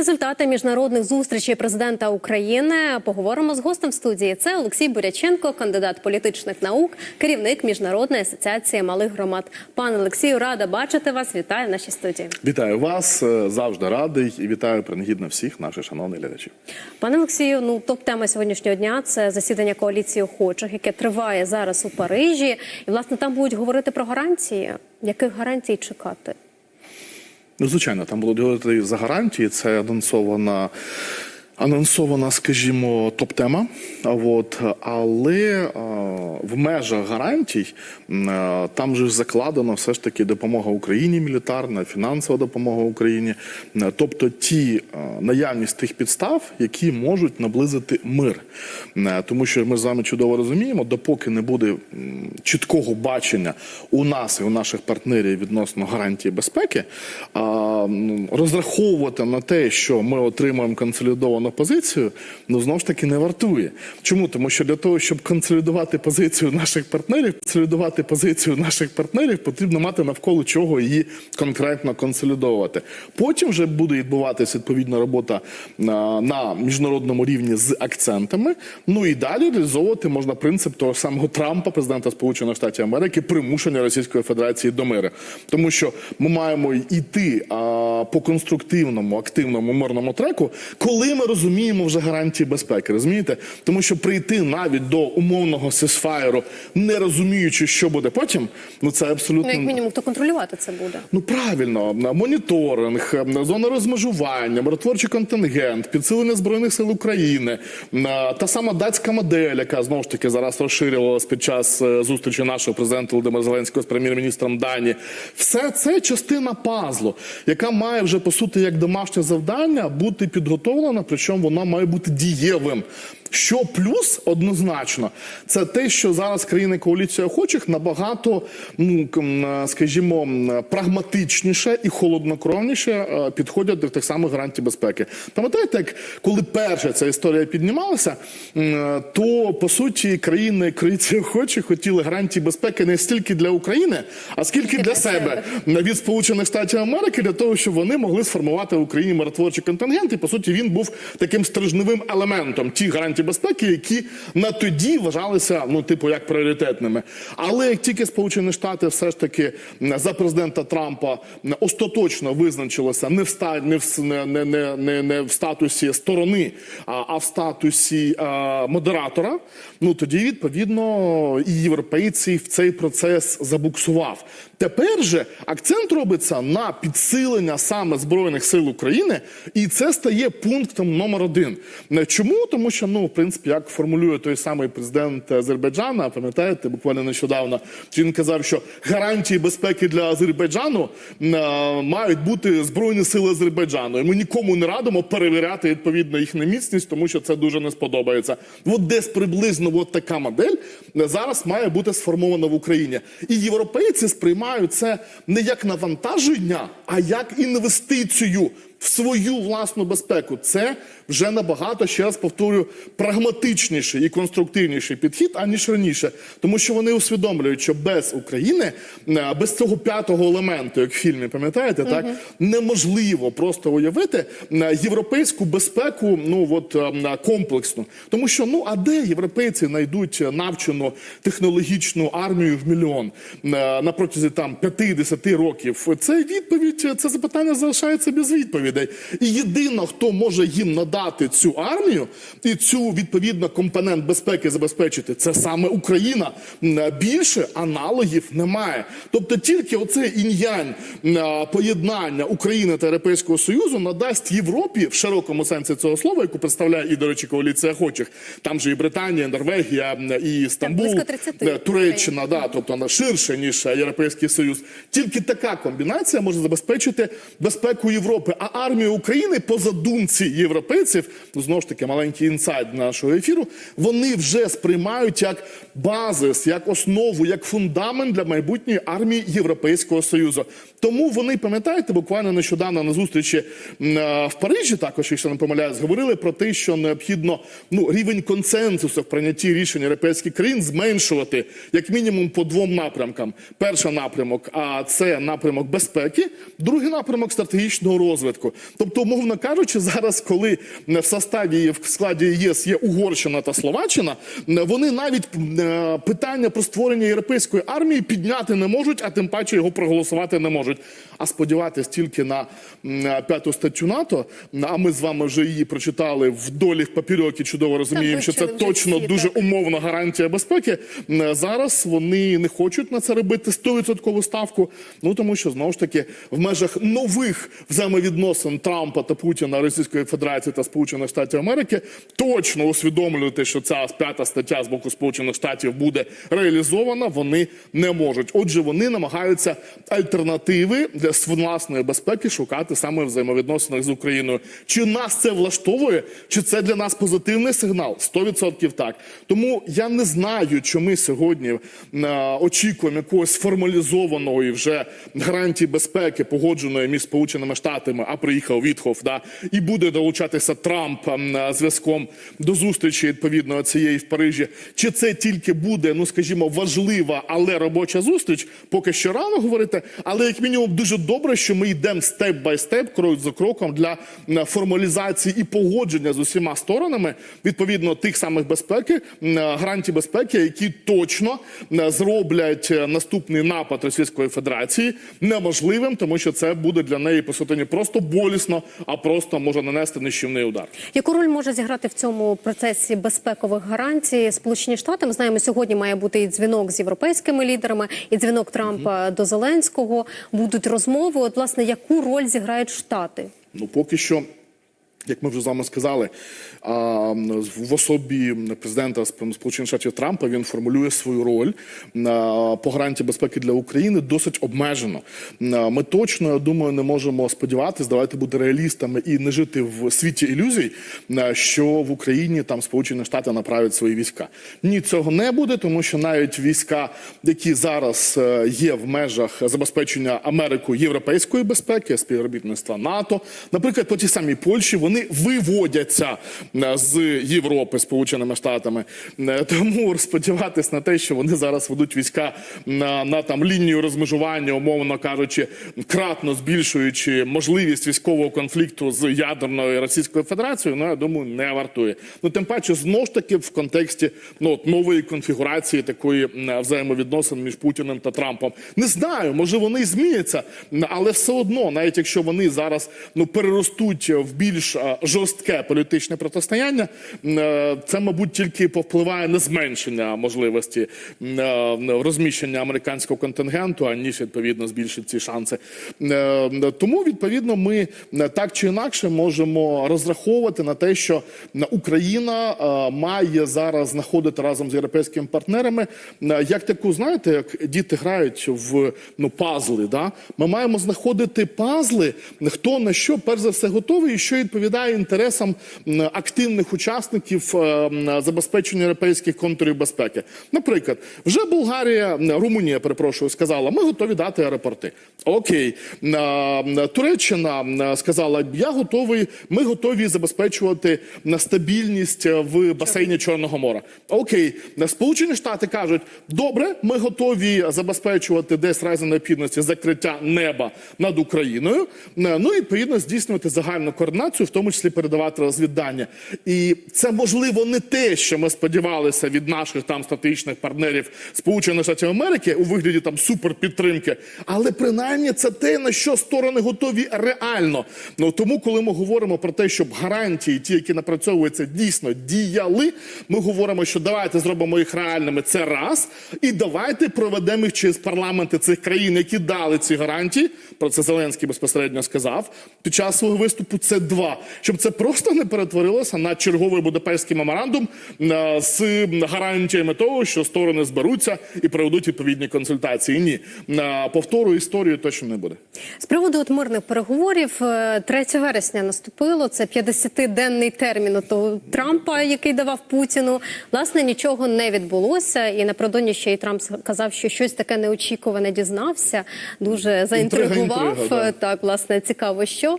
результати міжнародних зустрічей президента України поговоримо з гостем в студії. Це Олексій Буряченко, кандидат політичних наук, керівник міжнародної асоціації малих громад. Пане Олексію, рада бачити вас. Вітаю в нашій студії. Вітаю вас, е, завжди радий і вітаю принагідно всіх наших шановних глядачів. Пане Олексію, ну топ тема сьогоднішнього дня це засідання коаліції охочих, яке триває зараз у Парижі. І власне там будуть говорити про гарантії. Яких гарантій чекати? Ну, звичайно, там було за гарантії. Це анонсована. Анонсована, скажімо, топ-тема, але в межах гарантій там же ж закладено все ж таки допомога Україні мілітарна, фінансова допомога Україні, тобто ті наявність тих підстав, які можуть наблизити мир. Тому що ми з вами чудово розуміємо, допоки не буде чіткого бачення у нас і у наших партнерів відносно гарантії безпеки, розраховувати на те, що ми отримаємо консолідовану позицію, ну знову ж таки не вартує. Чому? Тому що для того, щоб консолідувати позицію наших партнерів, консолідувати позицію наших партнерів, потрібно мати навколо чого її конкретно консолідовувати. Потім вже буде відбуватися відповідна робота на, на міжнародному рівні з акцентами. Ну і далі реалізовувати можна принцип того самого Трампа, президента Сполучених Штатів Америки, примушення Російської Федерації до миру. Тому що ми маємо йти а, по конструктивному, активному мирному треку, коли ми розуміємо вже гарантії безпеки. Розумієте? Тому що прийти навіть до умовного сесфаєру, не розуміючи, що буде потім, ну це абсолютно Ну, як мінімум, хто контролювати це буде? Ну правильно, моніторинг, на зона розмежування, миротворчий контингент, підсилення збройних сил України, та сама датська модель, яка знову ж таки зараз розширювалась під час е, зустрічі нашого президента Володимира Зеленського з прем'єр-міністром Данії. Все це частина пазлу, яка має вже по суті як домашнє завдання бути підготовлена, причому вона має бути дієвим. Що плюс однозначно, це те, що зараз країни коаліції охочих набагато, ну скажімо, прагматичніше і холоднокровніше е, підходять до тих самих гарантій безпеки. Пам'ятаєте, як коли перша ця історія піднімалася, то по суті країни коаліції охочих хотіли гарантії безпеки не стільки для України, а скільки для себе від Сполучених Штатів Америки для того, щоб вони могли сформувати в Україні миротворчий контингент. І по суті він був таким стрижневим елементом тих гарантій безпеки, які на тоді вважалися ну, типу, як пріоритетними. Але як тільки Сполучені Штати все ж таки за президента Трампа остаточно визначилося не в ста не в не, не, не, не, в статусі сторони, а, а в статусі а, модератора, ну тоді відповідно і європейці в цей процес забуксував. Тепер же акцент робиться на підсилення саме збройних сил України, і це стає пунктом номер один. Чому? Тому що ну, принципі, як формулює той самий президент Азербайджана, пам'ятаєте, буквально нещодавно він казав, що гарантії безпеки для Азербайджану е, мають бути збройні сили Азербайджану. І ми нікому не радимо перевіряти відповідно їхню міцність, тому що це дуже не сподобається. От десь приблизно от така модель зараз має бути сформована в Україні. І європейці сприймають це не як навантаження, а як інвестицію в свою власну безпеку. Це вже набагато, ще раз повторюю, прагматичніший і конструктивніший підхід, аніж раніше. Тому що вони усвідомлюють, що без України, е, без цього п'ятого елементу, як в фільмі, пам'ятаєте, так неможливо просто уявити е, європейську безпеку, ну от е, комплексну. Тому що ну а де європейці знайдуть навчену технологічну армію в мільйон на протязі там 50 років? Це відповідь, це запитання залишається без відповідей. І єдино, хто може їм надати цю армію і цю відповідно компонент безпеки забезпечити, це саме Україна. Більше аналогів немає. Тобто тільки оце ін'янь поєднання України та Європейського Союзу надасть Європі в широкому сенсі цього слова, яку представляє і, до речі, коаліція охочих. Там же і Британія, Норвегія, і Стамбул, близько 30 е, Туреччина, да, тобто вона ширше ніж Європейський Союз. Тільки така комбінація може забезпечити безпеку Європи. А армію України по задумці європейців, знову ж таки маленький інсайт нашого ефіру. Вони вже сприймають як базис, як основу, як фундамент для майбутньої армії Європейського Союзу. Тому вони пам'ятаєте, буквально нещодавно на зустрічі е, в Парижі, також якщо не помиляюсь, говорили про те, що необхідно ну рівень консенсусу в прийнятті рішень європейських країн зменшувати як мінімум по двом напрямкам. Перший напрямок, а це напрямок безпеки, другий напрямок стратегічного розвитку. Тобто, умовно кажучи, зараз, коли в составі в складі ЄС є Угорщина та Словаччина, вони навіть е, питання про створення європейської армії підняти не можуть, а тим паче його проголосувати не можуть. А сподіватись тільки на п'яту статтю НАТО. А ми з вами вже її прочитали вдолі в папірьокі. Чудово розуміємо, що це точно всі, дуже так. умовна гарантія безпеки. Зараз вони не хочуть на це робити 100% ставку. Ну тому що знову ж таки в межах нових взаємовідносин Трампа та Путіна, Російської Федерації та Сполучених Штатів Америки точно усвідомлювати, що ця п'ята стаття з боку Сполучених Штатів буде реалізована. Вони не можуть. Отже, вони намагаються альтернативи для власної безпеки шукати саме взаємовідносинах з Україною. Чи нас це влаштовує, чи це для нас позитивний сигнал? 100% так. Тому я не знаю, чи ми сьогодні е, очікуємо якогось формалізованої вже гарантії безпеки, погодженої між Сполученими Штатами, а приїхав Вітхов, да, і буде долучатися Трамп е, зв'язком до зустрічі відповідно цієї в Парижі. Чи це тільки буде, ну скажімо, важлива, але робоча зустріч? Поки що рано говорити, але як мінімум дуже добре, що ми йдемо степ бай степ, крок за кроком для формалізації і погодження з усіма сторонами відповідно тих самих безпеки, м, гарантій безпеки, які точно зроблять е, наступний напад Російської Федерації неможливим, тому що це буде для неї по суті просто болісно, а просто може нанести нищівний удар. Яку роль може зіграти в цьому процесі безпекових гарантій Сполучені Штати? Ми знаємо, сьогодні має бути і дзвінок з європейськими лідерами, і дзвінок Трампа до Зеленського. Будуть розмови. От власне, яку роль зіграють Штати? Ну поки що. Як ми вже з вами сказали, в особі президента Сполучених Штатів Трампа він формулює свою роль по гарантії безпеки для України досить обмежено. Ми точно, я думаю, не можемо сподіватися, давайте бути реалістами і не жити в світі ілюзій, що в Україні там Сполучені Штати направлять свої війська. Ні, цього не буде, тому що навіть війська, які зараз е, є в межах забезпечення Америкою європейської безпеки, співробітництва НАТО, наприклад, по тій самій Польщі, вони виводяться е, з Європи Сполученими Штатами. Е, Тому сподіватись на те, що вони зараз ведуть війська на, на там лінію розмежування, умовно кажучи, кратно збільшуючи можливість військового конфлікту з ядерною Російською Федерацією, ну я думаю, не вартує. Ну тим паче, знову ж таки, в контексті ну от нової конфігурації такої взаємовідносин між Путіним та Трампом. Не знаю, може вони й зміняться, але все одно, навіть якщо вони зараз ну переростуть в більш жорстке політичне протистояння, е, це, мабуть, тільки повпливає на зменшення можливості е, розміщення американського контингенту, аніж відповідно збільшить ці шанси. Е, Тому відповідно ми так чи інакше можемо розраховувати на те, що Україна має зараз знаходити разом з європейськими партнерами як таку, знаєте, як діти грають в ну пазли. Да? Ми маємо знаходити пазли, хто на що перш за все готовий, і що відповідає інтересам активних учасників е, забезпечення європейських контурів безпеки. Наприклад, вже Болгарія, Румунія, перепрошую, сказала, ми готові дати аеропорти. Окей, Туреччина сказала, я готовий, ми готові забезпечувати стабільність в басейні Чорного моря. Окей, Сполучені Штати кажуть, добре, ми готові забезпечувати десь разом необхідності закриття неба над Україною. Ну і відповідно здійснювати загальну координацію, в тому числі передавати розвіддання. І це можливо не те, що ми сподівалися від наших там стратегічних партнерів Сполучених Штатів Америки у вигляді там суперпідтримки, але принаймні це те, на що сторони готові реально. Ну тому, коли ми говоримо про те, щоб гарантії, ті, які напрацьовуються, дійсно діяли, ми говоримо, що давайте зробимо їх реальними. Це раз, і давайте проведемо їх через парламенти цих країн, які дали ці гарантії. Про це Зеленський безпосередньо сказав під час свого виступу. Це два, щоб це просто не перетворилося на черговий будапештський меморандум е, з гарантіями того, що сторони зберуться і проведуть відповідні консультації. Ні, Е, повтору історію точно не буде. З приводу от мирних переговорів е, 3 вересня наступило. Це 50-денний термін у Трампа, який давав Путіну. Власне, нічого не відбулося. І напередодні ще й Трамп сказав, що щось таке неочікуване дізнався. Дуже заінтригував. інтрига, да. Так, власне, цікаво, що.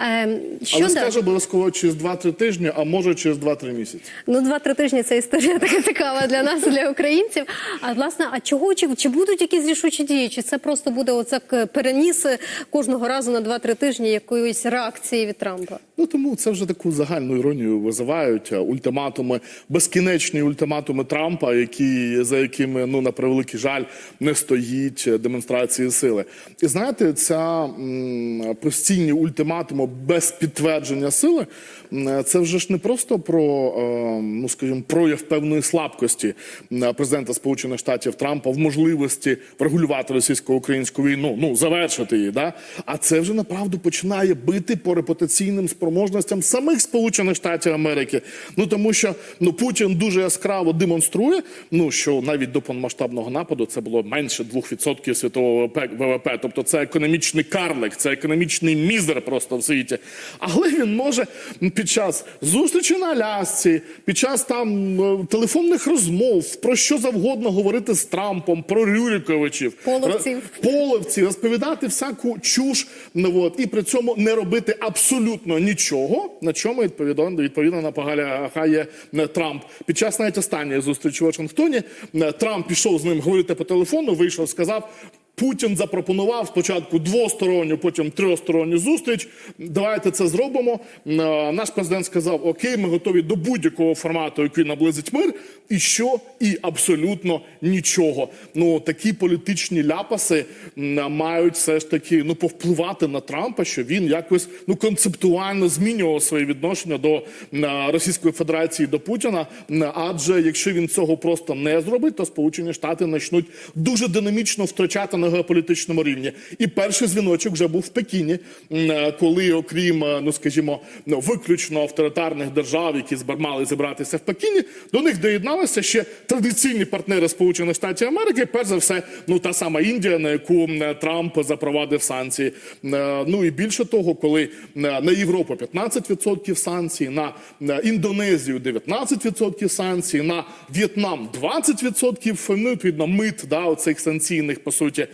Е, що Але далі? Скаже обов'язково через 2-3 тижні, а може через 2-3 місяці. Ну, два-три тижні це історія така цікава для нас, для українців. А власне, а чого чи, чи будуть якісь рішучі дії? Чи це просто буде оце переніс кожного разу на два-три тижні якоїсь реакції від Трампа? Ну тому це вже таку загальну іронію визивають е, ультиматуми, безкінечні ультиматуми Трампа, які за якими ну на превеликий жаль не стоїть е, демонстрації сили. І знаєте, ця м, постійні ультиматуми без підтвердження сили, е, це вже ж не просто про е, ну скажімо, прояв певної слабкості президента Сполучених Штатів Трампа в можливості врегулювати російсько-українську війну, ну завершити її, да а це вже направду починає бити по репутаційним спроможностям самих Сполучених Штатів Америки. Ну тому що ну Путін дуже яскраво демонструє, ну що навіть до повномасштабного нападу це було менше 2% світового ВВП. Тобто це економічний карлик, це економічний мізер просто в світі. Але він може під час зустрічі на Алясці, під час там е, телефонних розмов про що завгодно говорити з Трампом, про Рюриковичів, Половців. половці, розповідати всяку чуш, ну, от, і при цьому не робити абсолютно нічого, на чому відповідно, відповідно наполягає е, Трамп. Під час навіть останньої зустрічі в Вашингтоні е, Трамп пішов з ним говорити по телефону, вийшов, сказав. Путін запропонував спочатку двосторонню, потім трьохсторонню зустріч. Давайте це зробимо. Е, Наш президент сказав: Окей, ми готові до будь-якого формату, який наблизить мир. І що? І абсолютно нічого. Ну такі політичні ляпаси м, мають все ж таки ну повпливати на Трампа, що він якось ну концептуально змінював своє відношення до Російської Федерації до Путіна. Адже якщо він цього просто не зробить, то Сполучені Штати почнуть дуже динамічно втрачати на геополітичному рівні. І перший дзвіночок вже був в Пекіні, коли, окрім е, ну скажімо, ну виключно авторитарних держав, які мали зібратися в Пекіні, до них доєдналися ще традиційні партнери Сполучених Штатів Америки. Перш за все, ну та сама Індія, на яку м, Трамп запровадив санкції. Е, Ну і більше того, коли е, на Європу 15% санкцій, на е, Індонезію 19% санкцій, на В'єтнам 20%, ну відповідно мит да, оцих санкційних по суті, Е,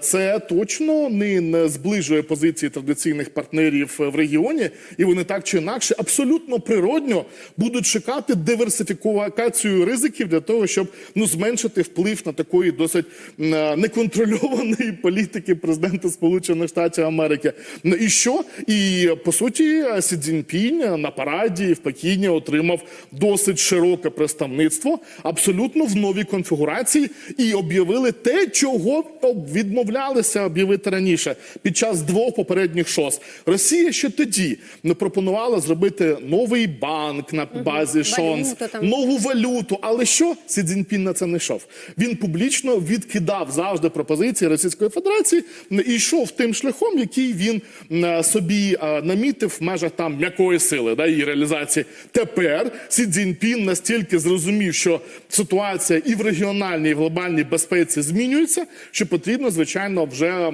це точно не, зближує позиції традиційних партнерів в регіоні, і вони так чи інакше абсолютно природньо будуть шукати диверсифікацію ризиків для того, щоб ну зменшити вплив на такої досить е, неконтрольованої політики президента Сполучених Штатів Америки. Ну і що? І по суті, Сі Цзіньпінь на параді в Пекіні отримав досить широке представництво, абсолютно в новій конфігурації, і об'явили те, чого відмовлялися об'явити раніше під час двох попередніх шос. Росія ще тоді не пропонувала зробити новий банк на базі шонс, Валюту нову валюту. Але що Сі Цзіньпін на це не йшов? Він публічно відкидав завжди пропозиції Російської Федерації і йшов тим шляхом, який він е, собі е, намітив в межах там м'якої сили, да, її реалізації. Тепер Сі Цзіньпін настільки зрозумів, що ситуація і в регіональній, і в глобальній безпеці змінюється, що потрібно, звичайно, вже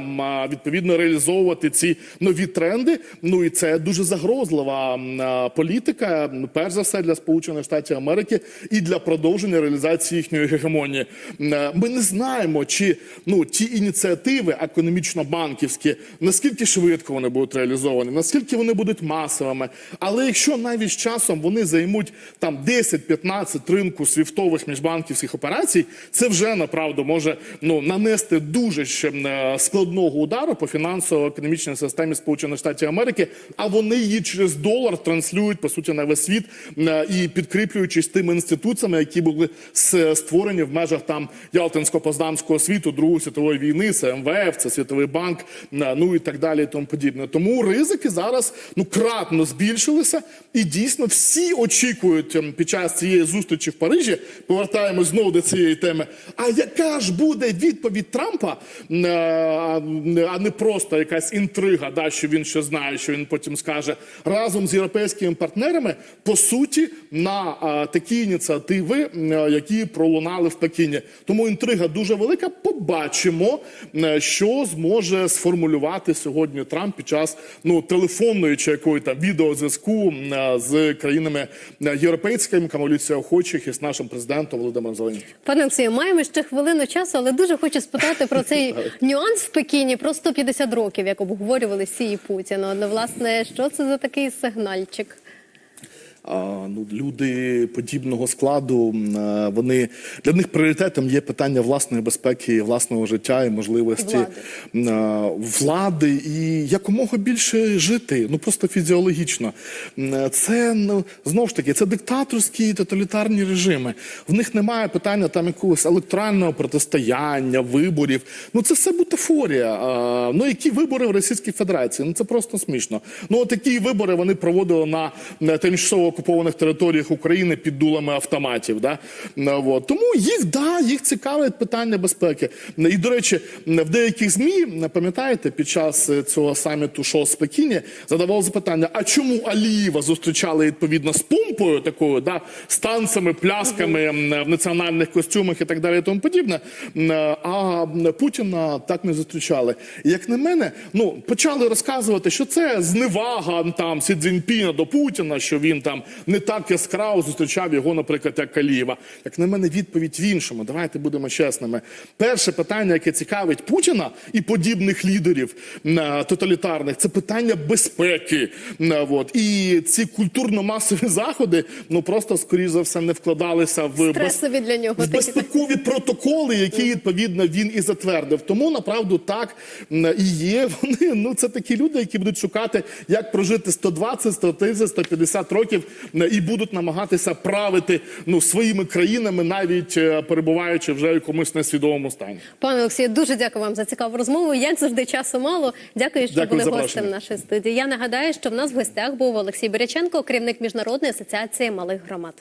відповідно реалізовувати ці нові тренди. Ну і це дуже загрозлива політика, перш за все для Сполучених Штатів Америки і для продовження реалізації їхньої гегемонії. Ми не знаємо, чи ну ті ініціативи економічно-банківські, наскільки швидко вони будуть реалізовані, наскільки вони будуть масовими. Але якщо навіть з часом вони займуть там 10-15 ринку свіфтових міжбанківських операцій, це вже направду може ну нанести дуже ще е, складного удару по фінансово-економічній системі Сполучених Штатів Америки. А вони її через долар транслюють по суті на весь світ е, і підкріплюючись тими інституціями, які були створені в межах там Ялтинсько-Поздамського світу Другої світової війни. Це МВФ, це Світовий банк, е, ну і так далі, і тому подібне. Тому ризики зараз ну кратно збільшилися, і дійсно всі очікують під час цієї зустрічі в Парижі. Повертаємось знову до цієї теми. А яка ж буде відповідь Трампа, е, а не просто якась інтрига, да, що він ще знає, що він потім скаже разом з європейськими партнерами, по суті, на е, такі ініціативи, е, які пролунали в Пекіні. Тому інтрига дуже велика. Побачимо, що зможе сформулювати сьогодні Трамп під час ну телефонної чи якої там відеозв'язку з країнами європейськими, коаліція охочих і з нашим президентом Володимиром Зеленським. Пане Олексію, маємо ще хвилину часу, але дуже хочу спитати про цей нюанс в Пекіні про 150 років, як обговорювали Сі і Путін. Ну, власне, що це за такий сигнальчик? Ну, люди подібного складу, вони для них пріоритетом є питання власної безпеки, власного життя і можливості Влади. влади і якомога більше жити. Ну просто фізіологічно. Це ну знову ж таки це диктаторські тоталітарні режими. В них немає питання там якогось електорального протистояння, виборів. Ну це все бутафорія. Ну які вибори в Російській Федерації? Ну це просто смішно. Ну от такі вибори вони проводили на тимчасово окупованих територіях України під дулами автоматів. Да? Ну, от. Тому їх да, їх цікавить питання безпеки. І до речі, в деяких змі пам'ятаєте, під час е, цього саміту ШОС в Пекіні задавали запитання: а чому Алієва зустрічали відповідно з помпою такою, да, з танцями, плясками в національних костюмах і так далі, і тому подібне. А Путіна так не зустрічали. І як на мене, ну почали розказувати, що це зневага там Сі Цзіньпіна до Путіна, що він там не так яскраво зустрічав його, наприклад, як Алієва. Як на мене, відповідь в іншому. Давайте будемо чесними. Перше питання, яке цікавить Путіна і подібних лідерів тоталітарних, це питання безпеки. От. І ці культурно-масові заходи ну просто скоріш за все не вкладалися в Стресові для нього в безпекові протоколи, які відповідно він і затвердив. Тому направду так і є. Вони ну це такі люди, які будуть шукати, як прожити 120, 130, 150 років і будуть намагатися правити ну своїми країнами, навіть е, перебуваючи вже в якомусь несвідомому стані. Пане Олексію, дуже дякую вам за цікаву розмову. Як завжди, часу мало. Дякую, що Дякую були гостем нашої студії. Я нагадаю, що в нас в гостях був Олексій Беряченко, керівник міжнародної асоціації малих громад.